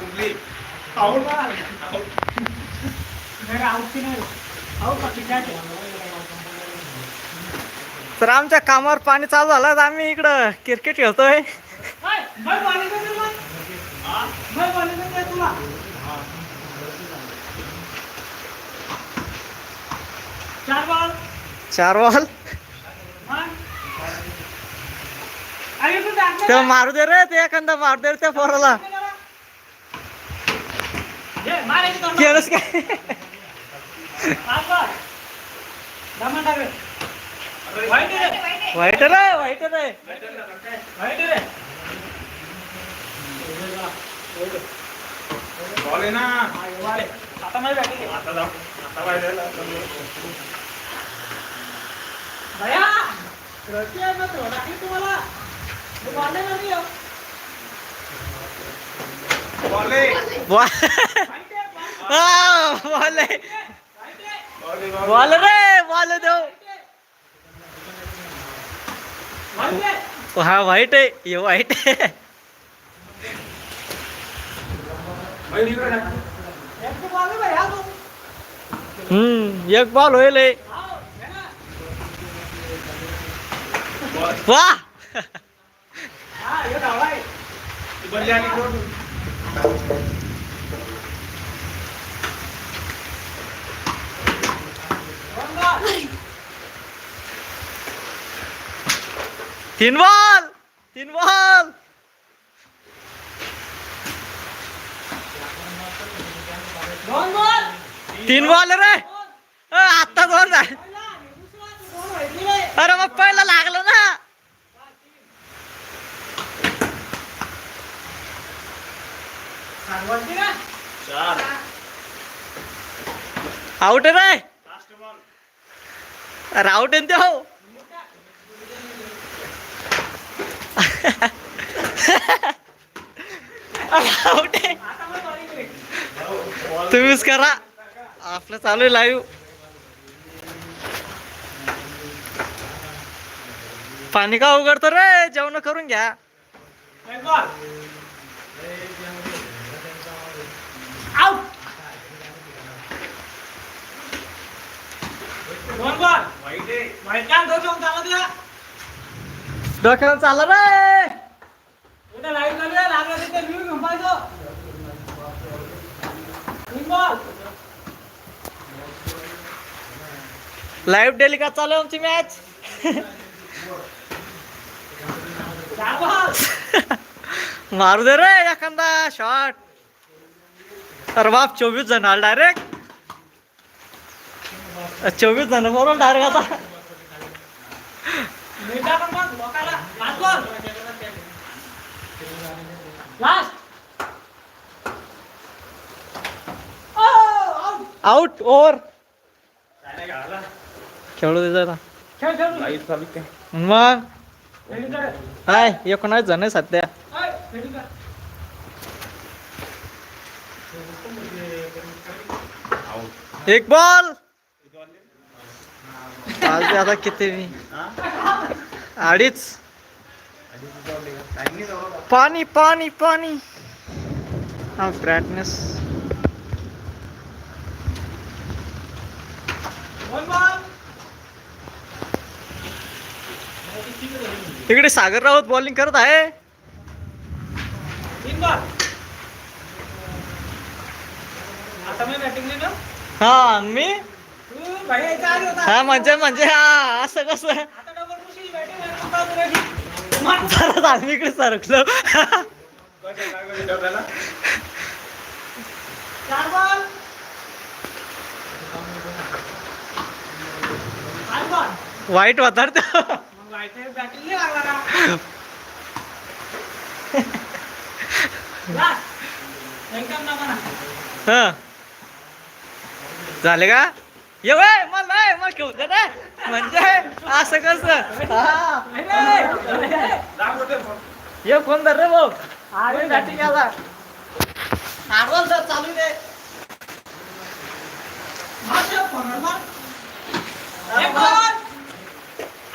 कुठली तर आमच्या कामावर पाणी चालू झालं तर आम्ही इकडं क्रिकेट खेळतोय. चार बॉल. चार बॉल? ते मारू दे रे ते एखादा मारू दे रे त्या पोराला. केलंच काय? वाईट रे. वाईट रे. बॉल आहे ना. आता बॅटिंग आता जाऊ आता पाहिजे भैया रस्सी आहे ना तो. टाकली तुम्हाला. मी बॉल नाही मारली हो. बॉल आहे बॉल वाईट आहे, बॉल- हा, बॉल आहे. वाईट आहे, बॉल आहे, बॉल बॉल रे बॉल देऊ वाईट आहे. हा वाईट आहे हे वाईट आहे आहे. इकडे टाक. एक तो बॉल आहे भैया तो. हम्म एक बॉल होईल हे. हाव, घे ना. बॉल. वा तीन बॉल तीन बॉल दोन बॉल. तीन बॉल रे आता आत्ता दोन अरे मग पहिला लागलं ना सांगवायची ना. चार. आउट बॉल अरे आउट आहे ना ते. हो आउट आहे. तुम्हीच करा. आपलं चालू आहे लाईव्ह पाणी का उघडतो रे? जेवण करून घ्या. एक बॉल. आउट. दोन बॉल. वाईट आहे वाईट का? दोन जाऊन चालत या. डोक्याला चाललं रे उद्या live चालू आहे. लागलं तर ते view घेऊन पाहिजे. तीन बॉल. लाईव्ह डेली का चालू आहे आमची मॅच. मारू दे रे एखादा शॉट अरे बाप चोवीस जण आला डायरेक्ट चोवीस जण बरोबर डायरेक्ट आता. Oh. आउट नाही घाला. खेळू दे जरा. काय मग. हाय एकोणास जण आहे सध्या. एक बॉल चालते आता किती मी अडीच. पाणी पाणी पाणी. हा ब्राईटनेस. इकडे सागर राऊत बॉलिंग करत आहे. तीन बॉल. आता मी बॅटिंग हा मी? हा म्हणजे म्हणजे हा असं कसं? परत आम्ही इकडे सरकलो. डब्याला वाईट होता हा तो. मग वाईट बॅटिंग नाही लागला का लास्ट एकदम ना म्हणा हा झाले का? ये मला नाही मग घेऊ दे रे. म्हणजे असं कसं? हा. ये कोण धर रे भाऊ. अरे आडवल तर चालू दे.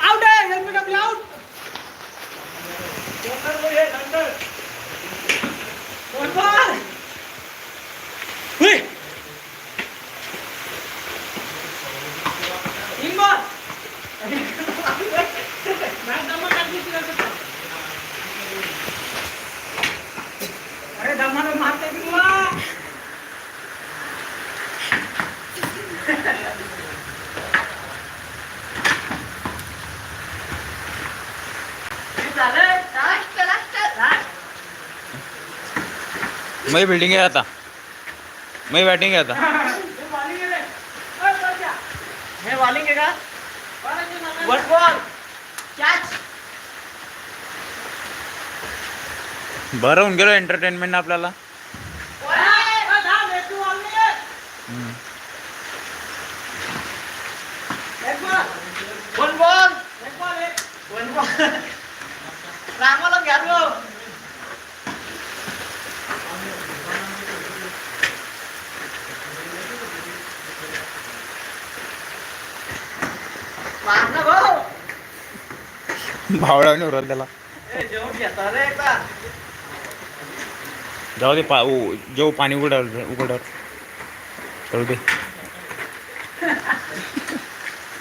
आउट आहे हेल्मेट आपली आउट दोन मी बिल्डिंग आहे आता. मी बॅटिंग आहे आता. हे बॉलिंग आहे का. वन बॉल कॅच बरं होऊन गेलो एंटरटेनमेंट आपल्याला. One ball. वन बॉल रामाला घ्या गो. मार ना भाऊ भावडाने उरल त्याला जाऊ दे पा उ- जेव पाणी उघडर उघडर करू दे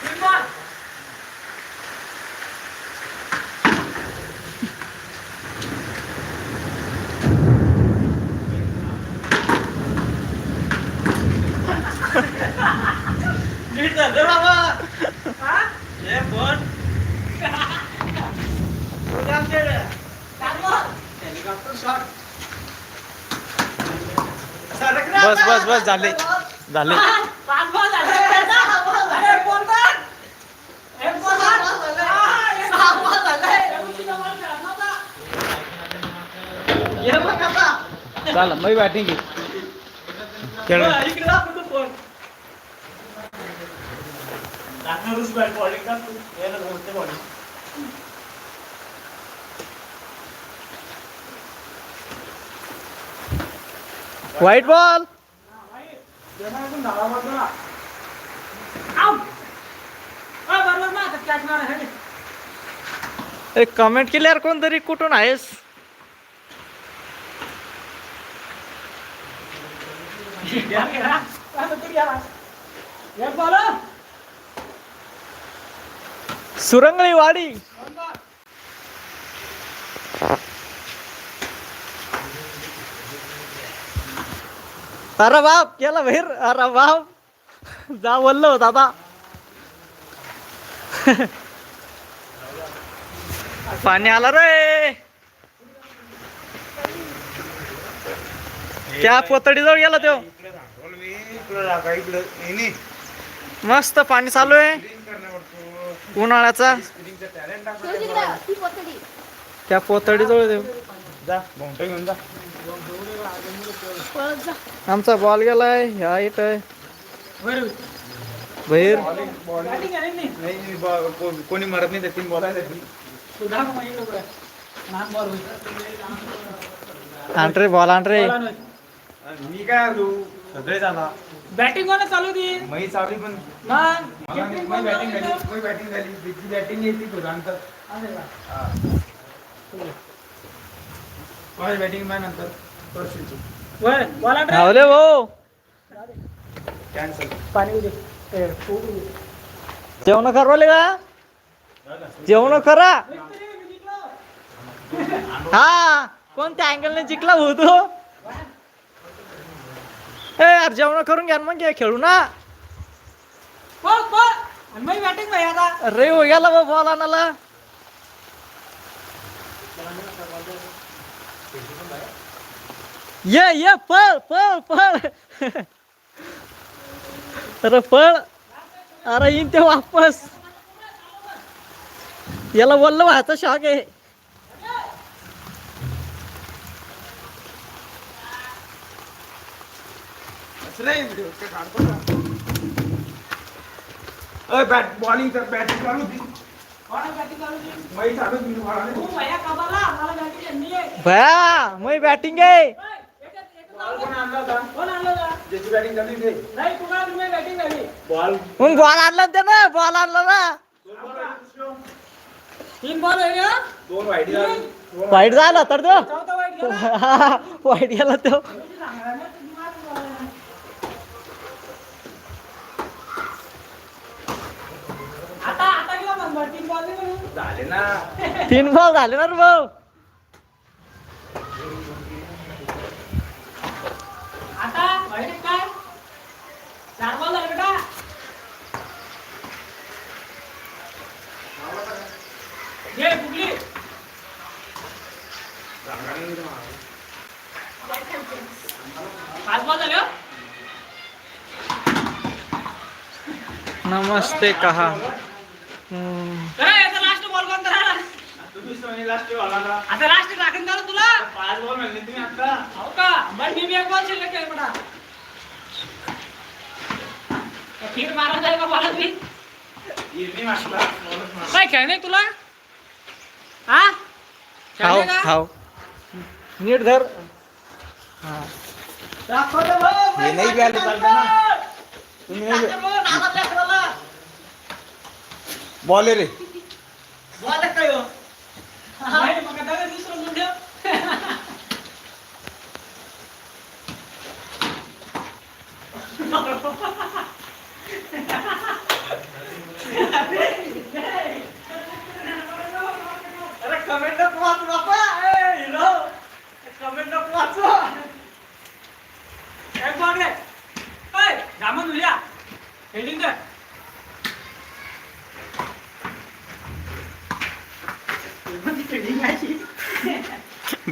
तीन बॉल. नीट धर बाबा हा? हे पण आमच्याकडे चार बॉल. हेलिकॉप्टर शॉट बस बस बस झाले झाले पाच बॉल झाले. अरे, एक बॉल कर. एक बॉल कर. हा, एक सहा बॉल झाले. एक उशीचा बॉल बस बस बस झाले. झाले. चाल मी बॅटिंग घे खेळ. Bat bowling white ball. एक कमेंट केल्यावर कोणतरी कुठून आहेस? सुरंगळी वाडी दोन बॉल. अरे बाप केला बाहेर. अरे बाप. जा बोललो दादा आता. पाणी आलं रे. त्या पोतडी जवळ गेला तो. मस्त पाणी चालू आहे. उन्हाळ्याचा. त्या पोतडी जवळ देऊ. जा घेऊन जा. आमचा बॉल गेलाय ह्या इट आहे. बाहेर कोणी मरत नाही त्या तीन तू बॉल. आंट्रे बॉल आणून. मी काय आलो सगळे झाला बॅटिंग कोण चालू दी. मी चालली पण. बॅटिंग चालू झाली. बॅटिंग झाली. बॅटिंग येते तुझा नंतर. बॅटिंग माझ्या नंतर. परशीची. धावले भाऊ. जेवण करवले का? जेवण करा. हा कोणत्या अँगलने जिंकला भाऊ तू? ए यार जेवण करून घ्या ना मग खेळू ना. Ball, ball. आणि मग बॅटिंग भाई आता. अरे हो गेला बा बॉल आणायला. ये ये पळ पळ पळ. अरे पळ. अरे येईन ते वापस. याला बोललं व्हायचा शॉक आहे. बॅट बॉलिंग तर बॅटिंग चालू बॅटिंग चालू बॅटिंग यांनी आहे. बॅटिंग बॉल ते. मग बॉल आणला ते ना बॉल आणला ना. तीन बॉल आहे ना दोन वाईट झाली. दोन वाईट झाला तर तो. चौथा वाईट गेला तो. आता आता गेला नंबर? तीन बॉल झाले ना. तीन बॉल झाले ना रे भाऊ आता वाईट काय चार बॉल झाले बेटा घे फुगली पाच बॉल झाले हो. नमस्ते कहा हम्म. करा याचा लास्ट बॉल कोणता राहिला तुम्ही सोनी लास्ट वाला ना आता लास्ट टाकून द्या तुला पाच बॉल म्हणले तुम्ही आता हो का बरं मी बी एक बॉल शिल्लक आहे म्हणा फिर मारा जाय का मला मी इरणी मारला बॉलच मारला. काय खेळ नाही तुला? हा? हाव खेळणे का? हाव नीट धर। हा. हे नाही बी आले चालतं ना. तुम्ही नाही दाखव भाऊ, नाला लेकराला. बॉल आहे रे बॉल आहे काय हो? नाही, मग आता दुसरं म्हणून ठेव. अरे कमेंट नको वाचू बापा ए, हिरो कमेंट नको वाचू एक बॉल रे ओय, रामन उद्या फिल्डिंग कर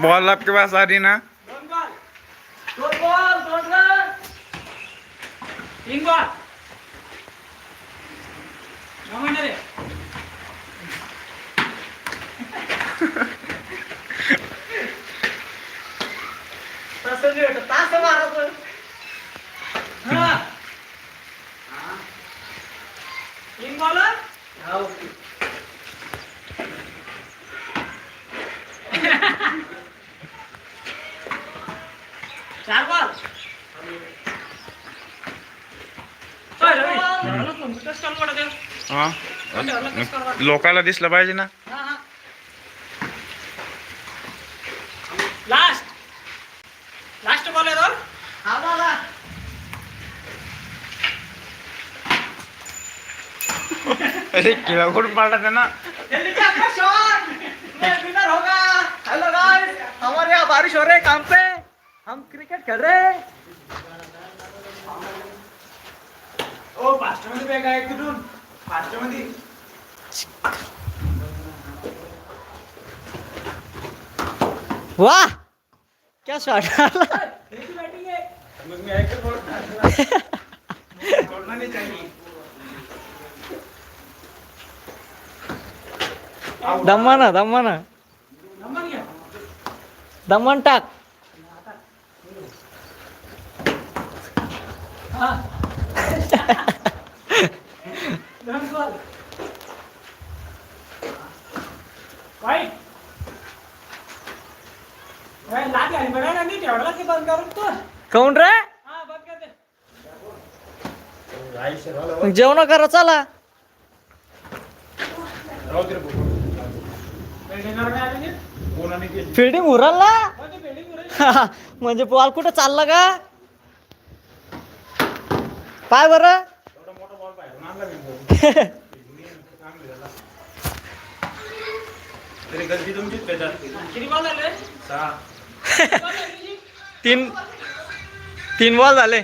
बॉल आपके पास आ रही ना? दोन बॉल दोन बॉल दोन रन तीन बॉल हा लोकाला दिसलं पाहिजे ना. हा, हा. लास्ट लास्ट बॉल आहे तो. हा अरे किळा कुठं पाडला ना जल्दी से अपना शॉट ये विनर होगा हेलो गाइस हमारे यहाँ बारिश हो रही है काम पे हम क्रिकेट खेल रहे हैं ओ पाचशेमध्ये बॅग आहे कुठून? पाचशेमध्ये वाह क्या शॉट डाला बॅटिंग आहे. मग मी ऐकत बोलत सोडणार नाही चाहिए दम्माना दम्माना नंबर घ्या. दमन टाक. हा. काऊन रे? जेवण करा चला. फिल्डिंग उरल ना? म्हणजे म्हणजे बॉल कुठं चालला का पाय बरं एवढा मोठा बॉल पाहिजे आणला मी भाऊ. चांगलं झालं. तरी गलती तुमचीच त्याच्यात किती बॉल झाले सहा बॉल झाले तुझी? तीन तीन बॉल झाले.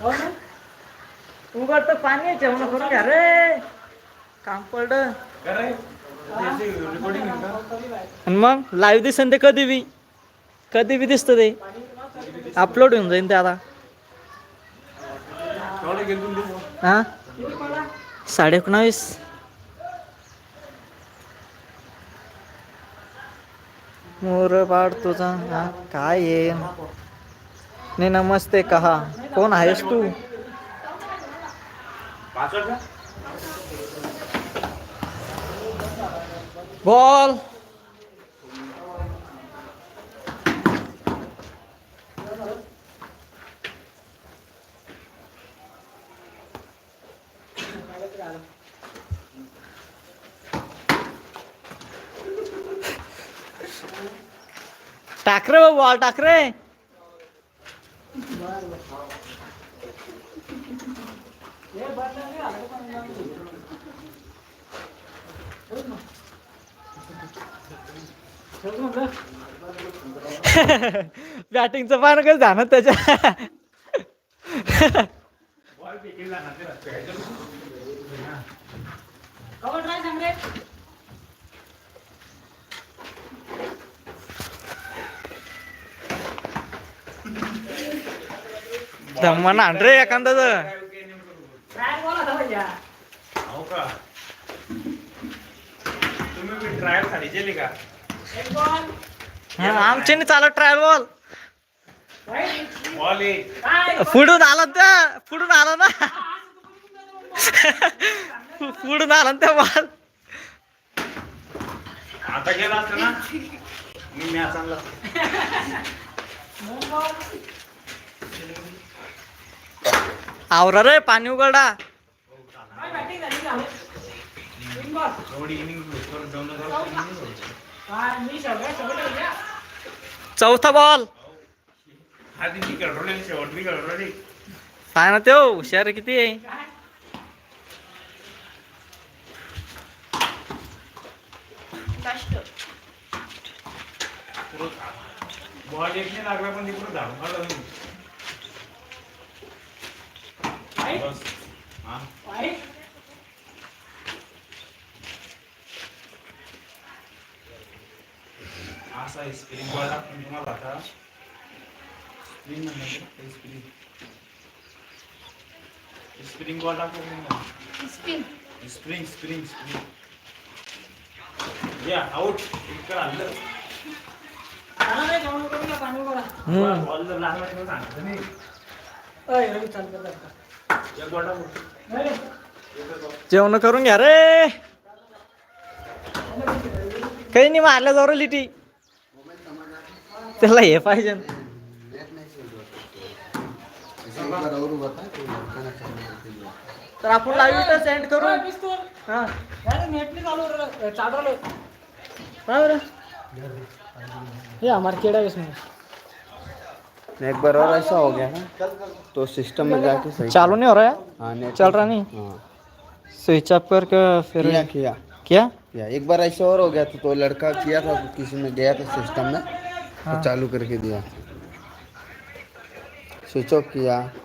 हो ना? उघड तर पाणी आहे जेवण करून घ्या रे काम पडलं आणि मग लाईव्ह दिसन ते कधी बी. कधी बी दिसतं ते. अपलोड होऊन जाईन ते आता. हा? साडे एकोणावीस. मोर पाड तुझा हा काय ये? नाही नमस्ते कहा. कोण आहेस तू? पासवर्ड का? बॉल टाक रे बॉल टाक रे बॅटिंगचं पान कसं झालं बॅटिंगचं पान कसं जाणार त्याच्या? धम्मा नांढ रे एखादा Try बोला था भैया. हो का तुम्ही बी ट्रायल गेले का नाही चालत ट्रायल बॉल? पुढून आला त्या पुढून आला ना. पुढून आला त्या बॉल आता गेला असतं ना मी मॅच आणला. आवरा रे पाणी उघडा चौथा बॉल काय ना त्यो हुशार किती आहे. काय? बॉल एक नाही लागला पण तिकडे काढलं मी. Right. बस हा Right. असा स्प्रिंग बॉल आपण तुम्हाला आता स्प्रिंग म्हणलं स्प्रिंग स्प्रिंग बॉल टाकून स्प्रिंग स्प्रिंग स्प्रिंग या आउट इतकं आणलं जेवण करून घ्या, नाही रे. एकच ball. जेवण करून घ्या रे काही नाही मारल्या जाऊ लिटी त्याला हे पाहिजे तर आपण लाईव्ह सेंड करू. हा। अरे, नेट नाही चालू रे, चालू रे. काय बरं? ये हमारे केड़ा है इसमें एक बार और ऐसा हो गया ना. तो सिस्टम में जाके सही चालू नहीं हो रहा है? हाँ, नेट- चल रहा नहीं? हाँ. स्विच ऑफ़ करके फिर किया किया। क्या? एक बार ऐसा और हो गया था तो लड़का किया था किसी में गया था सिस्टम में। तो चालू करके दिया। Switch off KIA.